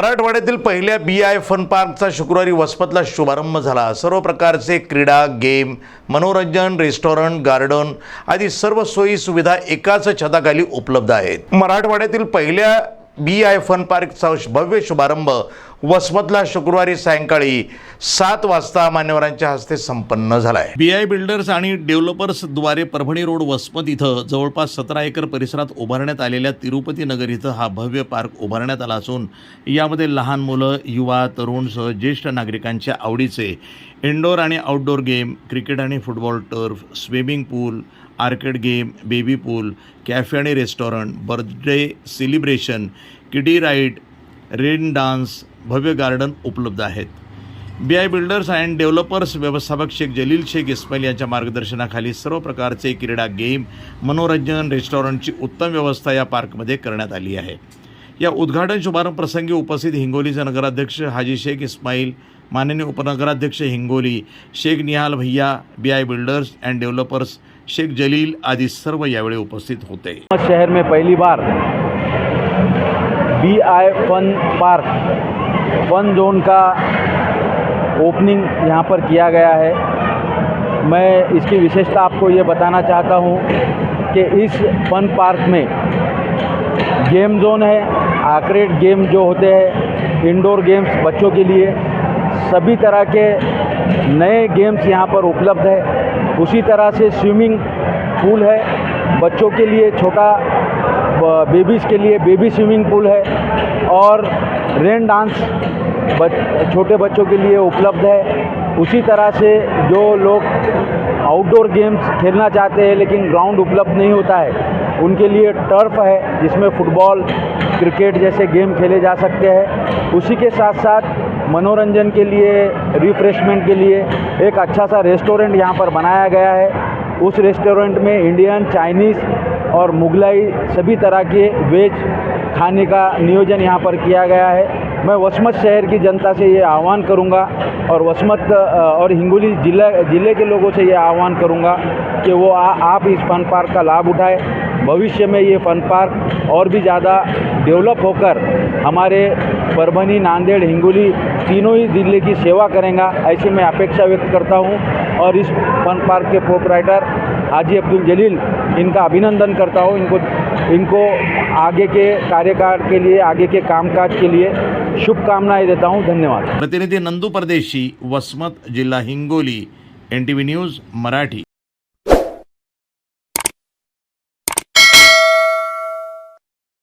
मराठवाड्यातील पहिल्या B I fun पार्कचा शुक्रवारी वसमतला शुभारंभ झाला. सर्व प्रकारचे क्रीडा गेम मनोरंजन रेस्टॉरंट गार्डन आदी सर्व सोयी सुविधा एकाच छताखाली उपलब्ध आहेत. मराठवाड्यातील पहिल्या बी आय फन पार्कचा भव्य शुभारंभ वसमतला शुक्रवारी सायंकाळी सात वाजता मान्यवरांच्या हस्ते संपन्न झालाय. बी आय बिल्डर्स आणि डेव्हलपर्सद्वारे परभणी रोड वसमत इथं जवळपास सतरा एकर परिसरात उभारण्यात आलेल्या तिरुपती नगर इथं हा भव्य पार्क उभारण्यात आला असून यामध्ये लहान मुलं युवा तरुणसह ज्येष्ठ नागरिकांच्या आवडीचे इनडोअर आणि आउटडोअर गेम क्रिकेट आणि football turf swimming pool arcade game baby pool cafe आणि restaurant birthday celebration kiddie ride rain dance भव्य गार्डन उपलब्ध आहेत. B I builders and developers व्यवस्थापक शेख जलील शेख इस्माईल यांच्या मार्गदर्शनाखाली सर्व प्रकारचे क्रीडा गेम मनोरंजन रेस्टॉरंटची उत्तम व्यवस्था या पार्कमध्ये करण्यात आली आहे. या उद्घाटन शुभारंभ प्रसंगी उपस्थित हिंगोलीचे नगराध्यक्ष हाजी शेख इस्माईल माननीय उपनगराध्यक्ष हिंगोली शेख निहाल भैया B I builders and developers Sheikh Jalil आदी सर्व यावेळी उपस्थित होते. शहर में पहली बार B I fun park fun zone का ओपनिंग यहाँ पर किया गया है। मैं इसकी विशेषता आपको ये बताना चाहता हूँ कि इस फन पार्क में गेम जोन है आर्केड गेम जो होते हैं इंडोर गेम्स बच्चों के लिए, सभी तरह के नए गेम्स यहाँ पर उपलब्ध है। उसी तरह से स्विमिंग पूल है, बच्चों के लिए छोटा बेबीज़ के लिए बेबी स्विमिंग पूल है और रेन डांस बच, छोटे बच्चों के लिए उपलब्ध है। उसी तरह से जो लोग आउटडोर गेम्स खेलना चाहते हैं लेकिन ग्राउंड उपलब्ध नहीं होता है उनके लिए टर्फ है जिसमें फुटबॉल क्रिकेट जैसे गेम खेले जा सकते हैं। उसी के साथ साथ मनोरंजन के लिए रिफ्रेशमेंट के लिए एक अच्छा सा रेस्टोरेंट यहाँ पर बनाया गया है। उस रेस्टोरेंट में इंडियन चाइनीज़ और मुगलाई सभी तरह के वेज खाने का नियोजन यहाँ पर किया गया है। मैं वसमत शहर की जनता से ये आह्वान करूँगा और वसमत और हिंगोली जिला ज़िले के लोगों से ये आह्वान करूँगा कि वो आ, आप इस फन पार्क का लाभ उठाएँ। भविष्य में ये फन पार्क और भी ज़्यादा डेवलप होकर हमारे परभनी, नांदेड़, हिंगोली तीनों ही ज़िले की सेवा करेगा, ऐसी मैं अपेक्षा व्यक्त करता हूँ। और इस फन पार्क के प्रोपराइटर हाजी अब्दुल जलील, इनका अभिनंदन करता हूँ। इनको इनको आगे के कार्यकाल के लिए, आगे के कामकाज के लिए शुभकामनाएँ देता हूँ। धन्यवाद। प्रतिनिधि नंदू परदेशी, वसमत जिल्हा Hingoli N T news, Marathi.